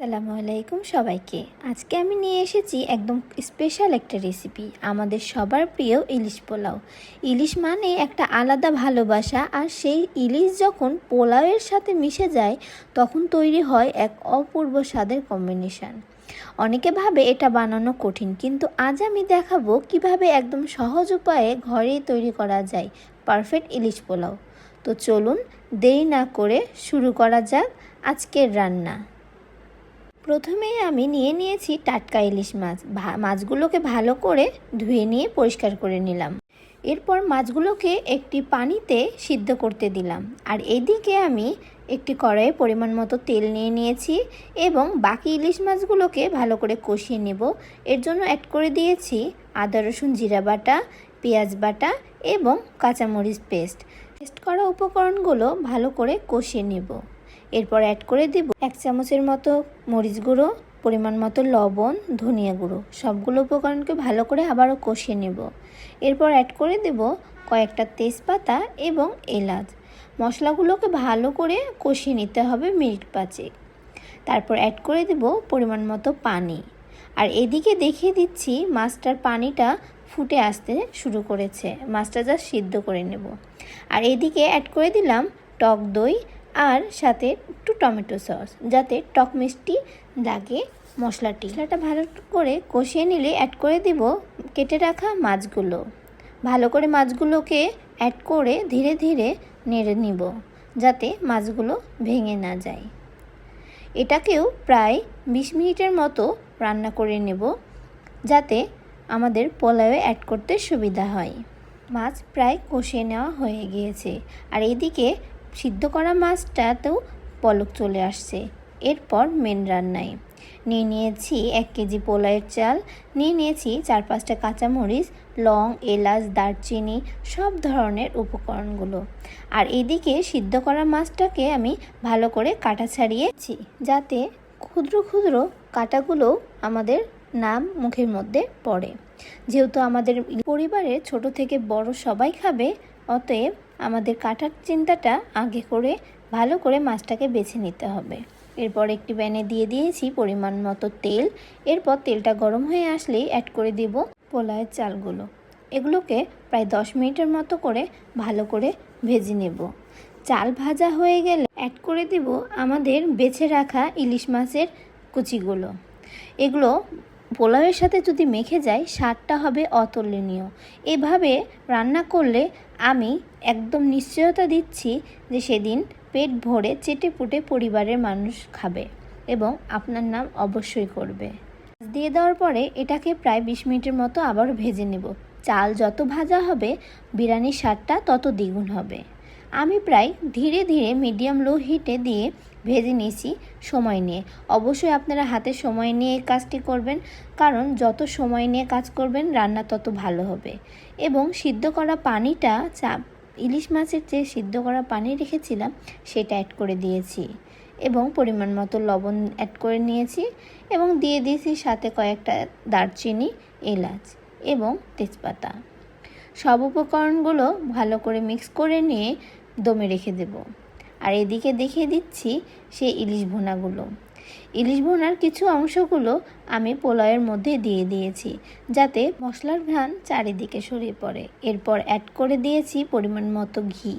আসসালামু আলাইকুম সবাইকে। আজকে আমি নিয়ে এসেছি একদম স্পেশাল একটা রেসিপি আমাদের সবার প্রিয় ইলিশ পোলাও। ইলিশ মানে একটা আলাদা ভালোবাসা আর সেই ইলিশ যখন পোলাওয়ের সাথে মিশে যায়, তখন তৈরি হয় এক অপূর্ব স্বাদের কম্বিনেশন অনেকে ভাবে এটা বানানো কঠিন, কিন্তু আজ আমি দেখাবো কীভাবে একদম সহজ উপায়ে ঘরেই তৈরি করা যায় পারফেক্ট ইলিশ পোলাও। তো চলুন দেরি না করে শুরু করা যাক আজকের রান্না। প্রথমেই আমি নিয়ে নিয়েছি টাটকা ইলিশ মাছ। মাছগুলোকে ভালো করে ধুয়ে নিয়ে পরিষ্কার করে নিলাম। এরপর মাছগুলোকে একটি পানিতে সিদ্ধ করতে দিলাম। আর এদিকে আমি একটি কড়াইয়ে পরিমাণ মতো তেল নিয়ে নিয়েছি এবং বাকি ইলিশ মাছগুলোকে ভালো করে কষিয়ে নেব। এর জন্য অ্যাড করে দিয়েছি আদা, রসুন, জিরা বাটা, পেঁয়াজ বাটা এবং কাঁচামরিচ পেস্ট। পেস্ট করা উপকরণগুলো ভালো করে কষিয়ে নেব। এরপর অ্যাড করে দিব এক চামচের মতো মরিচ গুঁড়ো, পরিমাণ মতো লবণ, ধনিয়া গুঁড়ো। সবগুলো উপকরণকে ভালো করে আবারও কষিয়ে নেব। এরপর অ্যাড করে দেব কয়েকটা তেজপাতা এবং এলাচ। মশলাগুলোকে ভালো করে কষিয়ে নিতে হবে মিনিট পাঁচেক। তারপর অ্যাড করে দেব পরিমাণ মতো পানি। আর এদিকে দেখিয়ে দিচ্ছি মাছটার পানিটা ফুটে আসতে শুরু করেছে। মাছটা যা সিদ্ধ করে নেব। আর এদিকে অ্যাড করে দিলাম টক দই আর সাথে একটু টমেটো সস, যাতে টক মিষ্টি লাগে মশলাটি। মশলাটা ভালো করে কষিয়ে নিলে অ্যাড করে দিব কেটে রাখা মাছগুলো। ভালো করে মাছগুলোকে অ্যাড করে ধীরে ধীরে নেড়ে নিব, যাতে মাছগুলো ভেঙে না যায়। এটাকেও প্রায় বিশ মিনিটের মতো রান্না করে নেব, যাতে আমাদের পোলাওয়ে অ্যাড করতে সুবিধা হয়। মাছ প্রায় কষিয়ে নেওয়া হয়ে গিয়েছে। আর এইদিকে সিদ্ধ করা মাছটাতেও পলক চলে আসছে। এরপর মেন রান্নায় নিয়ে নিয়েছি এক কেজি পোলাওয়ের চাল, নিয়ে নিয়েছি চার পাঁচটা কাঁচামরিচ, লং, এলাচ, দারচিনি, সব ধরনের উপকরণগুলো। আর এদিকে সিদ্ধ করা মাছটাকে আমি ভালো করে কাটা ছাড়িয়েছি যাতে ক্ষুদ্র ক্ষুদ্র কাটাগুলো আমাদের নাম মুখের মধ্যে পড়ে। যেহেতু আমাদের পরিবারের ছোট থেকে বড় সবাই খাবে, অতএব আমাদের কাটার চিন্তাটা আগে করে, ভালো করে মাছটাকে বেছে নিতে হবে। এরপর একটি প্যানে দিয়ে দিয়েছি পরিমাণ মতো তেল। এরপর তেলটা গরম হয়ে আসলেই অ্যাড করে দেব পোলাওয়ের চালগুলো। এগুলোকে প্রায় দশ মিনিটের মতো করে ভালো করে ভেজে নেব। চাল ভাজা হয়ে গেলে অ্যাড করে দেব আমাদের বেছে রাখা ইলিশ মাছের কুচিগুলো। এগুলো পোলাওয়ের সাথে যদি মেখে যায় স্বাদটা হবে অতুলনীয়। এভাবে রান্না করলে আমি একদম নিশ্চয়তা দিচ্ছি যে সেদিন পেট ভরে চেটে পুটে পরিবারের মানুষ খাবে এবং আপনার নাম অবশ্যই করবে। দিয়ে দেওয়ার পরে এটাকে প্রায় বিশ মিনিটের মতো আবার ভেজে নেব। চাল যত ভাজা হবে, বিরিয়ানির স্বাদটা তত দ্বিগুণ হবে। আমি প্রায় ধীরে ধীরে মিডিয়াম লো হিটে দিয়ে ভেজে নিয়েছি সময় নিয়ে। অবশ্যই আপনারা হাতে সময় নিয়ে এই কাজটি করবেন, কারণ যত সময় নিয়ে কাজ করবেন, রান্না তত ভালো হবে। এবং সিদ্ধ করা পানিটা চা, ইলিশ মাছের যে সিদ্ধ করা পানি রেখেছিলাম, সেটা অ্যাড করে দিয়েছি। এবং পরিমাণ মতো লবণ অ্যাড করে নিয়েছি এবং দিয়ে দিয়েছি সাথে কয়েকটা দারচিনি, এলাচ এবং তেজপাতা। সব উপকরণগুলো ভালো করে মিক্স করে নিয়ে দমে রেখে দেব। আর এদিকে দেখিয়ে দিচ্ছি সেই ইলিশ ভোনাগুলো। ইলিশ ভুনার কিছু অংশগুলো আমি পোলাওয়ের মধ্যে দিয়ে দিয়েছি, যাতে মশলার ঘ্রাণ চারিদিকে সরিয়ে পড়ে। এরপর অ্যাড করে দিয়েছি পরিমাণ মতো ঘি।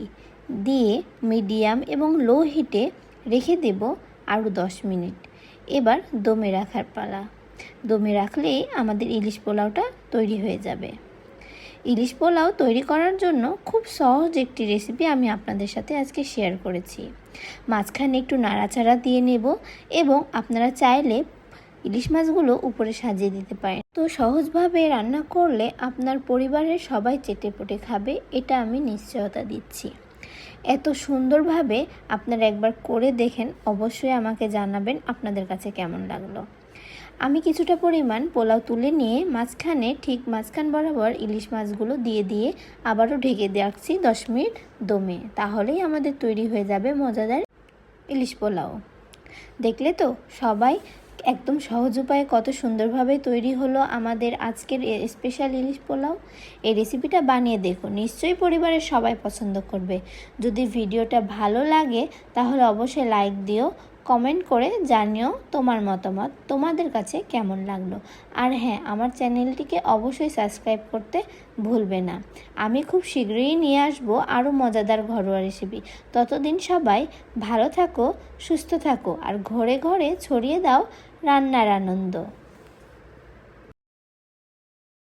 দিয়ে মিডিয়াম এবং লো হিটে রেখে দেব আরও দশ মিনিট। এবার দমে রাখার পালা। দমে রাখলেই আমাদের ইলিশ পোলাওটা তৈরি হয়ে যাবে। ইলিশ পোলাও তৈরি করার জন্য খুব সহজ একটি রেসিপি আমি আপনাদের সাথে আজকে শেয়ার করেছি। মাঝখানে একটু নাড়াচাড়া দিয়ে নেব এবং আপনারা চাইলে ইলিশ মাছগুলো উপরে সাজিয়ে দিতে পারেন। তো সহজভাবে রান্না করলে আপনার পরিবারের সবাই চেটে পুটে খাবে, এটা আমি নিশ্চয়তা দিচ্ছি। এত সুন্দরভাবে আপনারা একবার করে দেখেন, অবশ্যই আমাকে জানাবেন আপনাদের কাছে কেমন লাগল। আমি কিছুটা পরিমাণ পোলাও তুলে নিয়ে মাঝখানে ঠিক মাঝখান বরাবর ইলিশ মাছগুলো দিয়ে দিয়ে আবারও ঢেকে রাখছি দশ মিনিট দমে। তাহলেই আমাদের তৈরি হয়ে যাবে মজাদার ইলিশ পোলাও। দেখলে তো? সবাই একদম সহজ উপায়ে কত সুন্দরভাবে তৈরি হলো আমাদের আজকের স্পেশাল ইলিশ পোলাও। এই রেসিপিটা বানিয়ে দেখো নিশ্চয়ই পরিবারের সবাই পছন্দ করবে। যদি ভিডিওটা ভালো লাগে, তাহলে অবশ্যই লাইক দিও কমেন্ট করে জানিও তোমার মতামত, তোমাদের কাছে কেমন লাগল। আর হ্যাঁ আমার চ্যানেলটিকে অবশ্যই সাবস্ক্রাইব করতে ভুলবে না। আমি খুব শীঘ্রই নিয়ে আসব আরও মজাদার ঘরোয়া রেসিপি ততদিন সবাই ভালো থাকো, সুস্থ থাকো, আর ঘরে ঘরে ছড়িয়ে দাও রান্নার আনন্দ।